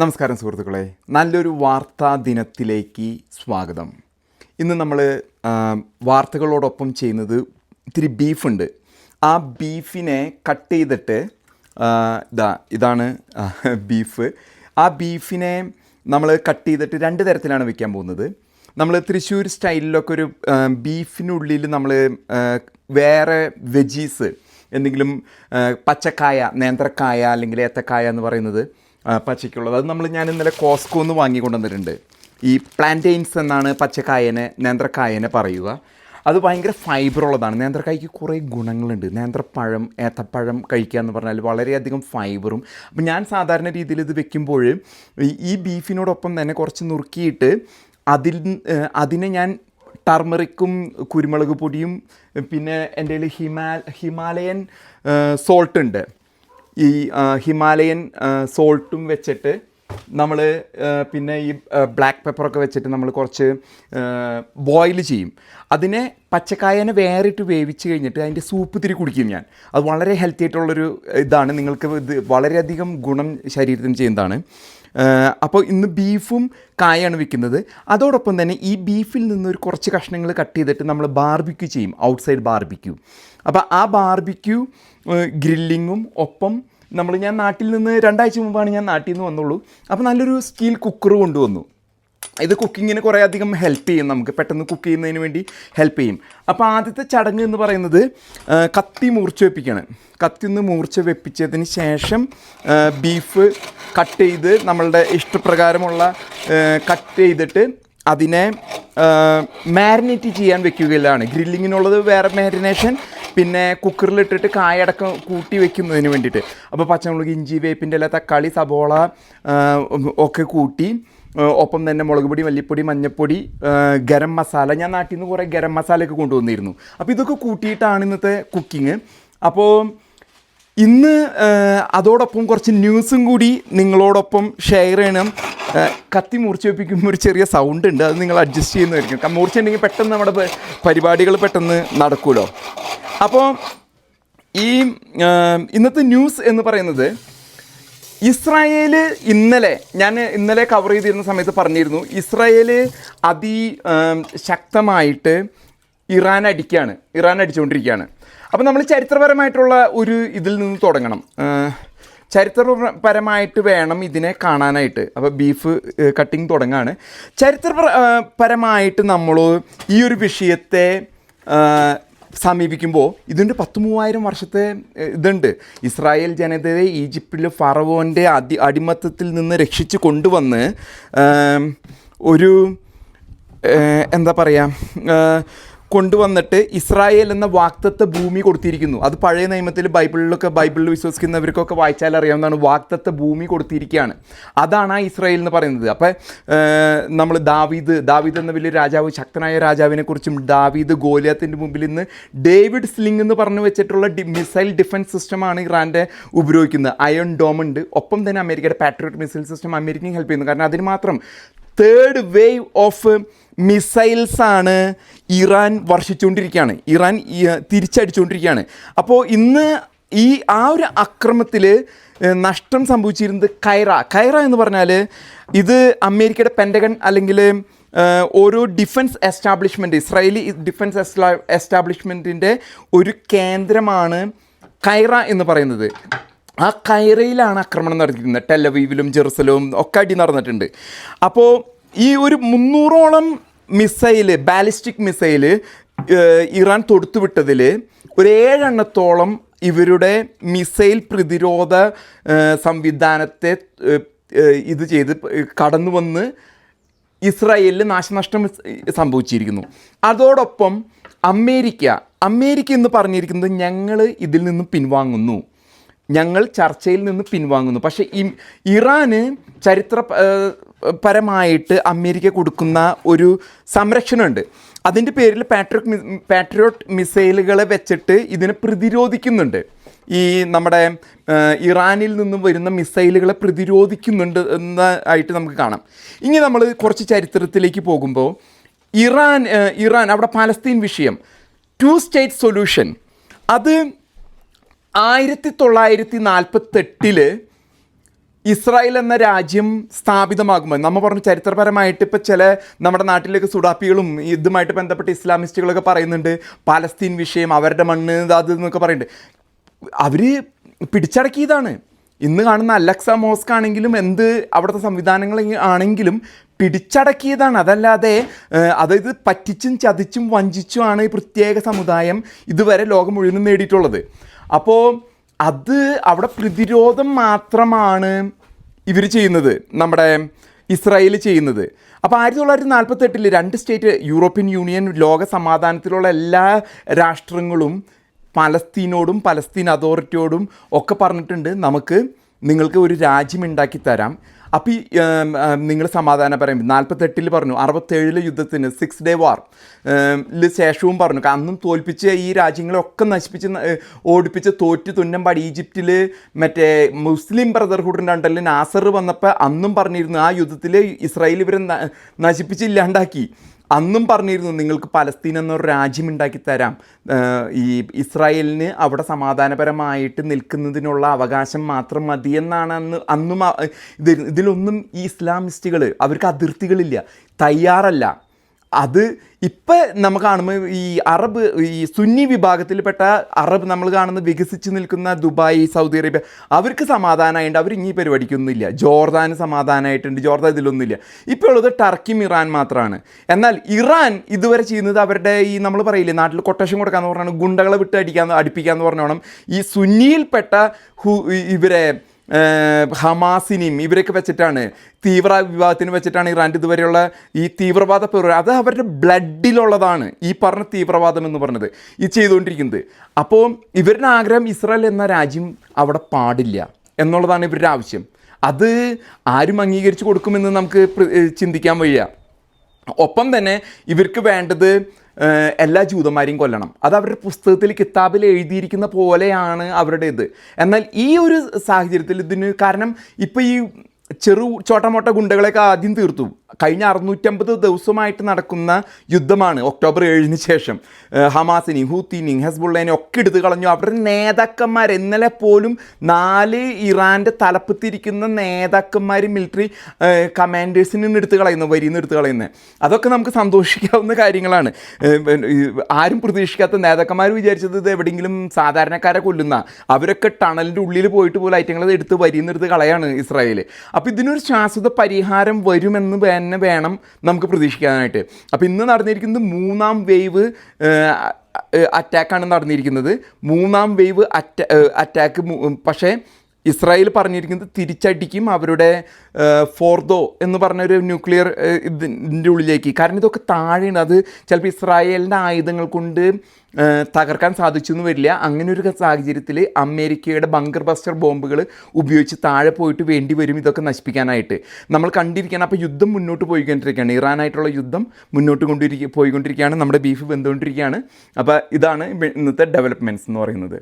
നമസ്കാരം സുഹൃത്തുക്കളെ. നല്ലൊരു വാർത്താ ദിനത്തിലേക്ക് സ്വാഗതം. ഇന്ന് നമ്മൾ വാർത്തകളോടൊപ്പം ചെയ്യുന്നത് ഇത്തിരി ബീഫുണ്ട്. ആ ബീഫിനെ കട്ട് ചെയ്തിട്ട് ഇതാ ഇതാണ് ബീഫ്. ആ ബീഫിനെ നമ്മൾ കട്ട് ചെയ്തിട്ട് രണ്ട് തരത്തിലാണ് വയ്ക്കാൻ പോകുന്നത്. നമ്മൾ തൃശ്ശൂർ സ്റ്റൈലിലൊക്കെ ഒരു ബീഫിനുള്ളിൽ നമ്മൾ വേറെ വെജീസ് എന്തെങ്കിലും പച്ചക്കായ നേന്ത്രക്കായ അല്ലെങ്കിൽ ഏത്തക്കായ എന്ന് പറയുന്നത് പച്ചയ്ക്കുള്ളത്. അത് നമ്മൾ ഞാൻ ഇന്നലെ കോസ്കോ എന്ന് വാങ്ങിക്കൊണ്ടുവന്നിട്ടുണ്ട്. ഈ പ്ലാന്റൈൻസ് എന്നാണ് പച്ചക്കായനെ നേന്ത്രക്കായനെ പറയുക. അത് ഭയങ്കര ഫൈബർ ഉള്ളതാണ്. നേന്ത്രക്കായ്ക്ക് കുറേ ഗുണങ്ങളുണ്ട്. നേന്ത്രപ്പഴം ഏത്തപ്പഴം കഴിക്കുക എന്ന് പറഞ്ഞാൽ വളരെയധികം ഫൈബറും അപ്പം ഞാൻ സാധാരണ രീതിയിൽ ഇത് വെക്കുമ്പോൾ ഈ ബീഫിനോടൊപ്പം തന്നെ കുറച്ച് നുറുക്കിയിട്ട് അതിൽ അതിനെ ഞാൻ ടർമറിക്കും കുരുമുളക് പൊടിയും പിന്നെ എന്റെ കയ്യിൽ ഹിമാ ഹിമാലയൻ സോൾട്ട് ഉണ്ട്. ഈ ഹിമാലയൻ സോൾട്ടും വെച്ചിട്ട് നമ്മൾ പിന്നെ ഈ ബ്ലാക്ക് പെപ്പറൊക്കെ വെച്ചിട്ട് നമ്മൾ കുറച്ച് ബോയിൽ ചെയ്യും. അതിനെ പച്ചക്കായനെ വേറിട്ട് വേവിച്ച് കഴിഞ്ഞിട്ട് അതിന്റെ സൂപ്പ് തിരി കുടിക്കും ഞാൻ. അത് വളരെ ഹെൽത്തി ആയിട്ടുള്ളൊരു ഇതാണ്. നിങ്ങൾക്ക് ഇത് വളരെയധികം ഗുണം ശരീരത്തിന് ചെയ്യുന്നതാണ്. അപ്പോൾ ഇന്ന് ബീഫും കായാണ് വിൽക്കുന്നത് അതോടൊപ്പം തന്നെ ഈ ബീഫിൽ നിന്ന് ഒരു കുറച്ച് കഷ്ണങ്ങൾ കട്ട് ചെയ്തിട്ട് നമ്മൾ ബാർബിക്യൂ ചെയ്യും. Outside barbecue. അപ്പോൾ ആ ബാർബിക്യൂ ഗ്രില്ലിങ്ങും ഒപ്പം നമ്മൾ ഞാൻ നാട്ടിൽ നിന്ന് രണ്ടാഴ്ച മുമ്പാണ് ഞാൻ നാട്ടിൽ നിന്ന് വന്നുള്ളൂ. അപ്പോൾ നല്ലൊരു സ്റ്റീൽ കുക്കർ കൊണ്ടുവന്നു. ഇത് കുക്കിങ്ങിന് കുറേ അധികം ഹെൽപ്പ് ചെയ്യും നമുക്ക്. പെട്ടെന്ന് കുക്ക് ചെയ്യുന്നതിന് വേണ്ടി ഹെൽപ്പ് ചെയ്യും. അപ്പോൾ ആദ്യത്തെ ചടങ്ങ് എന്ന് പറയുന്നത് കത്തി മൂർച്ച വെപ്പിക്കുകയാണ് കത്തി ഒന്ന് മൂർച്ച വെപ്പിച്ചതിന് ശേഷം ബീഫ് കട്ട് ചെയ്ത് നമ്മളുടെ ഇഷ്ടപ്രകാരമുള്ള കട്ട് ചെയ്തിട്ട് അതിനെ മാരിനേറ്റ് ചെയ്യാൻ വെക്കുകയില്ലാണ് ഗ്രില്ലിങ്ങിനുള്ളത് വേറെ മാരിനേഷൻ പിന്നെ കുക്കറിലിട്ടിട്ട് കായടക്കം കൂട്ടി വെക്കുന്നതിന് വേണ്ടിയിട്ട്. അപ്പോൾ പച്ചമുളക് ഇഞ്ചി വേപ്പിന്റെ ഇല തക്കാളി സബോള ഒക്കെ കൂട്ടി ഒപ്പം തന്നെ മുളക് പൊടി മല്ലിപ്പൊടി മഞ്ഞൾപ്പൊടി ഗരം മസാല. ഞാൻ നാട്ടിൽ നിന്ന് കുറേ ഗരം മസാലയൊക്കെ കൊണ്ടുവന്നിരുന്നു. അപ്പോൾ ഇതൊക്കെ കൂട്ടിയിട്ടാണ് ഇന്നത്തെ കുക്കിങ് അപ്പോൾ ഇന്ന് അതോടൊപ്പം കുറച്ച് ന്യൂസും കൂടി നിങ്ങളോടൊപ്പം ഷെയർ ചെയ്യണം. കത്തി മൂർച്ച വെപ്പിക്കുമ്പോൾ ഒരു ചെറിയ സൗണ്ട് ഉണ്ട്. അത് നിങ്ങൾ അഡ്ജസ്റ്റ് ചെയ്യുന്നതായിരിക്കും. മൂർച്ച ഉണ്ടെങ്കിൽ പെട്ടെന്ന് നമ്മുടെ പരിപാടികൾ പെട്ടെന്ന് നടക്കുമല്ലോ അപ്പോൾ ഈ ഇന്നത്തെ ന്യൂസ് എന്ന് പറയുന്നത് ഇസ്രായേൽ ഇന്നലെ ഞാൻ ഇന്നലെ കവർ ചെയ്തിരുന്ന സമയത്ത് പറഞ്ഞിരുന്നു. ഇസ്രായേൽ അതി ശക്തമായിട്ട് ഇറാൻ അടിക്കുകയാണ് ഇറാൻ അടിച്ചുകൊണ്ടിരിക്കുകയാണ് അപ്പോൾ നമ്മൾ ചരിത്രപരമായിട്ടുള്ള ഒരു ഇതിൽ നിന്ന് തുടങ്ങണം. ചരിത്രപരമായിട്ട് വേണം ഇതിനെ കാണാനായിട്ട്. അപ്പോൾ ബീഫ് കട്ടിങ് തുടങ്ങാണ്. ചരിത്രപരമായിട്ട് നമ്മൾ ഈ ഒരു വിഷയത്തെ സമീപിക്കുമ്പോൾ ഇതിന്റെ പത്ത് മൂവായിരം വർഷത്തെ ഇതുണ്ട്. ഇസ്രായേൽ ജനതയെ ഈജിപ്തിലെ ഫറവോന്റെ അതി അടിമത്തത്തിൽ നിന്ന് രക്ഷിച്ച് കൊണ്ടുവന്ന് ഒരു എന്താ പറയുക കൊണ്ടുവന്നിട്ട് ഇസ്രായേൽ എന്ന വാക്തത്വ ഭൂമി കൊടുത്തിരിക്കുന്നു. അത് പഴയ നിയമത്തിൽ ബൈബിളിലൊക്കെ ബൈബിളിൽ വിശ്വസിക്കുന്നവർക്കൊക്കെ വായിച്ചാൽ അറിയാവുന്നതാണ് വാക്തത്വ ഭൂമി കൊടുത്തിരിക്കുകയാണ്. അതാണ് ആ ഇസ്രായേൽ എന്ന് പറയുന്നത്. അപ്പോൾ നമ്മൾ ദാവീദ് ദാവീദ് എന്ന വലിയ രാജാവ് ശക്തനായ രാജാവിനെ കുറിച്ചും ദാവീദ് ഗോലിയത്തിന്റെ മുമ്പിൽ നിന്ന് ഡേവിഡ് സ്ലിംഗ് എന്ന് പറഞ്ഞു വെച്ചിട്ടുള്ള മിസൈൽ ഡിഫൻസ് സിസ്റ്റമാണ് ഇറാന്റെ ഉപയോഗിക്കുന്നത്. അയൺ ഡോം ഉണ്ട് ഒപ്പം തന്നെ അമേരിക്കയുടെ പാട്രിയോട്ട് മിസൈൽ സിസ്റ്റം അമേരിക്കയും ഹെൽപ്പ് ചെയ്യുന്നു. കാരണം അതിന് മാത്രം തേർഡ് വേവ് ഓഫ് മിസൈൽസ് ആണ് ഇറാൻ വർഷിച്ചുകൊണ്ടിരിക്കുകയാണ്. ഇറാൻ തിരിച്ചടിച്ചുകൊണ്ടിരിക്കുകയാണ്. അപ്പോൾ ഇന്ന് ഈ ആ ഒരു അക്രമത്തിൽ നഷ്ടം സംഭവിച്ചിരുന്നത് കൈറ. കൈറ എന്ന് പറഞ്ഞാൽ ഇത് അമേരിക്കയുടെ പെൻഡഗൺ അല്ലെങ്കിൽ ഓരോ ഡിഫൻസ് എസ്റ്റാബ്ലിഷ്മെന്റ് ഇസ്രായേലി ഡിഫൻസ് എസ്റ്റാ എസ്റ്റാബ്ലിഷ്മെന്റിന്റെ ഒരു കേന്ദ്രമാണ് കൈറ എന്ന് പറയുന്നത്. ആ കൈറയിലാണ് ആക്രമണം നടത്തിയിരുന്നത് ടെലവീവിലും ജെറുസലവും ഒക്കെ അടി നടന്നിട്ടുണ്ട്. അപ്പോൾ ഈ ഒരു മുന്നൂറോളം മിസൈൽ ബാലിസ്റ്റിക് മിസൈൽ ഇറാൻ തൊടുത്തുവിട്ടതിൽ ഒരു ഏഴെണ്ണത്തോളം ഇവരുടെ മിസൈൽ പ്രതിരോധ സംവിധാനത്തെ ഇത് ചെയ്ത് കടന്നു വന്ന് ഇസ്രായേലിൽ നാശനഷ്ടം സംഭവിച്ചിരിക്കുന്നു. അതോടൊപ്പം അമേരിക്ക അമേരിക്ക എന്ന് പറഞ്ഞിരിക്കുന്നത് ഞങ്ങൾ ഇതിൽ നിന്ന് പിൻവാങ്ങുന്നു. ഞങ്ങൾ ചർച്ചയിൽ നിന്ന് പിൻവാങ്ങുന്നു. പക്ഷേ ഇറാന് ചരിത്ര പരമായിട്ട് അമേരിക്ക കൊടുക്കുന്ന ഒരു സംരക്ഷണമുണ്ട്. അതിന്റെ പേരിൽ പാട്രിയോട്ട് പാട്രിയോട്ട് മിസൈലുകളെ വെച്ചിട്ട് ഇതിനെ പ്രതിരോധിക്കുന്നുണ്ട്. ഈ നമ്മുടെ ഇറാനിൽ നിന്നും വരുന്ന മിസൈലുകളെ പ്രതിരോധിക്കുന്നുണ്ട് എന്നായിട്ട് നമുക്ക് കാണാം. ഇനി നമ്മൾ കുറച്ച് ചരിത്രത്തിലേക്ക് പോകുമ്പോൾ ഇറാൻ ഇറാൻ അവിടെ പാലസ്തീൻ വിഷയം. Two state solution. അത് ആയിരത്തി തൊള്ളായിരത്തി നാൽപ്പത്തെട്ടിൽ ഇസ്രായേൽ എന്ന രാജ്യം സ്ഥാപിതമാകുമ്പോൾ നമ്മൾ പറഞ്ഞു ചരിത്രപരമായിട്ട് ഇപ്പോൾ ചില നമ്മുടെ നാട്ടിലേക്ക് സുഡാപ്പികളും ഇതുമായിട്ട് ബന്ധപ്പെട്ട് ഇസ്ലാമിസ്റ്റുകളൊക്കെ പറയുന്നുണ്ട് പാലസ്തീൻ വിഷയം അവരുടെ മണ്ണ് അത് എന്നൊക്കെ പറയുന്നുണ്ട്. അവർ പിടിച്ചടക്കിയതാണ്. ഇന്ന് കാണുന്ന അലക്സ മോസ്ക് ആണെങ്കിലും എന്ത് അവിടുത്തെ സംവിധാനങ്ങൾ ആണെങ്കിലും പിടിച്ചടക്കിയതാണ്. അതല്ലാതെ അതായത് പറ്റിച്ചും ചതിച്ചും വഞ്ചിച്ചുമാണ് ഈ പ്രത്യേക സമുദായം ഇതുവരെ ലോകം മുഴുവനും നേടിയിട്ടുള്ളത്. അപ്പോൾ അത് അവിടെ പ്രതിരോധം മാത്രമാണ് ഇവർ ചെയ്യുന്നത് നമ്മുടെ ഇസ്രായേൽ ചെയ്യുന്നത്. അപ്പോൾ ആയിരത്തി തൊള്ളായിരത്തി നാൽപ്പത്തെട്ടിൽ രണ്ട് സ്റ്റേറ്റ് യൂറോപ്യൻ യൂണിയൻ ലോക സമാധാനത്തിലുള്ള എല്ലാ രാഷ്ട്രങ്ങളും പലസ്തീനോടും പലസ്തീൻ അതോറിറ്റിയോടും ഒക്കെ പറഞ്ഞിട്ടുണ്ട് നമുക്ക് നിങ്ങൾക്ക് ഒരു രാജ്യം ഉണ്ടാക്കി തരാം. അപ്പോൾ ഈ നിങ്ങൾ സമാധാനം പറയും. നാൽപ്പത്തെട്ടിൽ പറഞ്ഞു അറുപത്തേഴിലെ യുദ്ധത്തിന് സിക്സ് ഡേ വാർ ശേഷവും പറഞ്ഞു. അന്നും തോൽപ്പിച്ച് ഈ രാജ്യങ്ങളൊക്കെ നശിപ്പിച്ച് ഓടിപ്പിച്ച് തോറ്റ് തുന്നമ്പാടി ഈജിപ്തിൽ മറ്റേ മുസ്ലിം ബ്രദർഹുഡിന്റെ ഉണ്ടല്ലോ നാസർ വന്നപ്പോൾ അന്നും പറഞ്ഞിരുന്നു ആ യുദ്ധത്തിൽ ഇസ്രായേൽ ഇവരെ നശിപ്പിച്ചില്ലാണ്ടാക്കി അന്നും പറഞ്ഞിരുന്നു നിങ്ങൾക്ക് പലസ്തീൻ എന്നൊരു രാജ്യം ഉണ്ടാക്കി തരാം. ഈ ഇസ്രായേലിന് അവിടെ സമാധാനപരമായിട്ട് നിൽക്കുന്നതിനുള്ള അവകാശം മാത്രം മതിയെന്നാണ് അന്ന് അന്നും ഇതിലൊന്നും ഈ ഇസ്ലാമിസ്റ്റുകൾ അവർക്ക് അതിർത്തികളില്ല തയ്യാറല്ല. അത് ഇപ്പം നമ്മൾ കാണുമ്പോൾ ഈ അറബ് ഈ സുന്നി വിഭാഗത്തിൽപ്പെട്ട അറബ് നമ്മൾ കാണുന്ന വികസിച്ച് നിൽക്കുന്ന ദുബായ് സൗദി അറേബ്യ അവർക്ക് സമാധാനമായിട്ടുണ്ട് അവർ ഇനി പരിപാടിക്കൊന്നുമില്ല. ജോർദാന് സമാധാനമായിട്ടുണ്ട് ജോർദാൻ ഇതിലൊന്നുമില്ല. ഇപ്പോൾ ഉള്ളത് ടർക്കിയും ഇറാൻ മാത്രമാണ് എന്നാൽ ഇറാൻ ഇതുവരെ ചെയ്യുന്നത് അവരുടെ ഈ നമ്മൾ പറയില്ലേ നാട്ടിൽ കൊട്ടേഷൻ കൊടുക്കാമെന്ന് പറഞ്ഞാണ് ഗുണ്ടകളെ വിട്ട് അടിക്കാമെന്ന് അടുപ്പിക്കാമെന്ന് പറഞ്ഞോണം. ഈ സുന്നിയിൽപ്പെട്ട ഹു ഇവരെ ഹമാസിനെയും ഇവരൊക്കെ വെച്ചിട്ടാണ് തീവ്ര വിഭാഗത്തിന് വെച്ചിട്ടാണ് ഇറാൻ ഇതുവരെയുള്ള ഈ തീവ്രവാദ പേര് അത് അവരുടെ ബ്ലഡിലുള്ളതാണ് ഈ പറഞ്ഞ തീവ്രവാദം എന്ന് പറഞ്ഞത് ഈ ചെയ്തുകൊണ്ടിരിക്കുന്നത്. അപ്പോൾ ഇവരുടെ ആഗ്രഹം ഇസ്രായേൽ എന്ന രാജ്യം അവിടെ പാടില്ല എന്നുള്ളതാണ് ഇവരുടെ ആവശ്യം. അത് ആരും അംഗീകരിച്ചു കൊടുക്കുമെന്ന് നമുക്ക് ചിന്തിക്കാൻ വയ്യ. ഒപ്പം തന്നെ ഇവർക്ക് വേണ്ടത് എല്ലാ ജൂതന്മാരെയും കൊല്ലണം. അത് അവരുടെ പുസ്തകത്തിൽ കിതാബിൽ എഴുതിയിരിക്കുന്ന പോലെയാണ് അവരുടെ ഇത് എന്നാൽ ഈ ഒരു സാഹചര്യത്തിൽ ഇതിന് കാരണം ഇപ്പോൾ ഈ ചെറു ചോട്ടമോട്ട ഗുണ്ടകളെയൊക്കെ ആദ്യം തീർത്തു. കഴിഞ്ഞ അറുന്നൂറ്റമ്പത് ദിവസമായിട്ട് നടക്കുന്ന യുദ്ധമാണ് ഒക്ടോബർ ഏഴിന് ശേഷം. ഹമാസിനി ഹൂത്തിനെയും ഹെസ്ബുള്ളേനെയും ഒക്കെ എടുത്തു കളഞ്ഞു. അവരുടെ നേതാക്കന്മാർ ഇന്നലെ പോലും നാല് ഇറാന്റെ തലപ്പത്തിരിക്കുന്ന നേതാക്കന്മാർ മിലിറ്ററി കമാൻഡേഴ്സിൽ നിന്ന് എടുത്ത് കളയുന്നു വരിയിൽ നിന്ന് എടുത്ത് കളയുന്നത്. അതൊക്കെ നമുക്ക് സന്തോഷിക്കാവുന്ന കാര്യങ്ങളാണ്. ആരും പ്രതീക്ഷിക്കാത്ത നേതാക്കന്മാർ വിചാരിച്ചത് ഇത് എവിടെയെങ്കിലും സാധാരണക്കാരെ കൊല്ലുന്ന അവരൊക്കെ ടണലിന്റെ ഉള്ളിൽ പോയിട്ട് പോലും ഐറ്റങ്ങളത് എടുത്ത് വരിയിൽ നിന്ന് എടുത്ത് കളയാണ് ഇസ്രായേൽ അപ്പോൾ ഇതിനൊരു ശാശ്വത പരിഹാരം വരുമെന്ന് തന്നെ വേണം നമുക്ക് പ്രതീക്ഷിക്കാനായിട്ട്. അപ്പോൾ ഇന്ന് നടന്നിരിക്കുന്നത് മൂന്നാം വേവ് അറ്റാക്കാണ് നടന്നിരിക്കുന്നത്. മൂന്നാം വേവ് അറ്റ അറ്റാക്ക് പക്ഷേ ഇസ്രായേൽ പറഞ്ഞിരിക്കുന്നത് തിരിച്ചടിക്കും അവരുടെ ഫോർദോ എന്ന് പറഞ്ഞൊരു ന്യൂക്ലിയർ ഏഹ്, ഇതിന്റെ ഉള്ളിലേക്ക്. കാരണം ഇതൊക്കെ താഴെയാണ്. അത് ചിലപ്പോൾ ഇസ്രായേലിന്റെ ആയുധങ്ങൾ കൊണ്ട് തകർക്കാൻ സാധിച്ചു എന്ന് വരില്ല. അങ്ങനെ ഒരു സാഹചര്യത്തിൽ അമേരിക്കയുടെ ബങ്കർ ബസ്റ്റർ ബോംബുകൾ ഉപയോഗിച്ച് താഴെ പോയിട്ട് വേണ്ടി വരും ഇതൊക്കെ നശിപ്പിക്കാനായിട്ട്. നമ്മൾ കണ്ടിരിക്കുകയാണ് അപ്പോൾ യുദ്ധം മുന്നോട്ട് പോയിക്കൊണ്ടിരിക്കുകയാണ്. ഇറാനായിട്ടുള്ള യുദ്ധം മുന്നോട്ട് കൊണ്ടിരിക്കുക പോയിക്കൊണ്ടിരിക്കുകയാണ്. നമ്മുടെ ബീഫ് വെന്തുകൊണ്ടിരിക്കുകയാണ്. അപ്പോൾ ഇതാണ് ഇന്നത്തെ ഡെവലപ്മെന്റ്സ് എന്ന് പറയുന്നത്.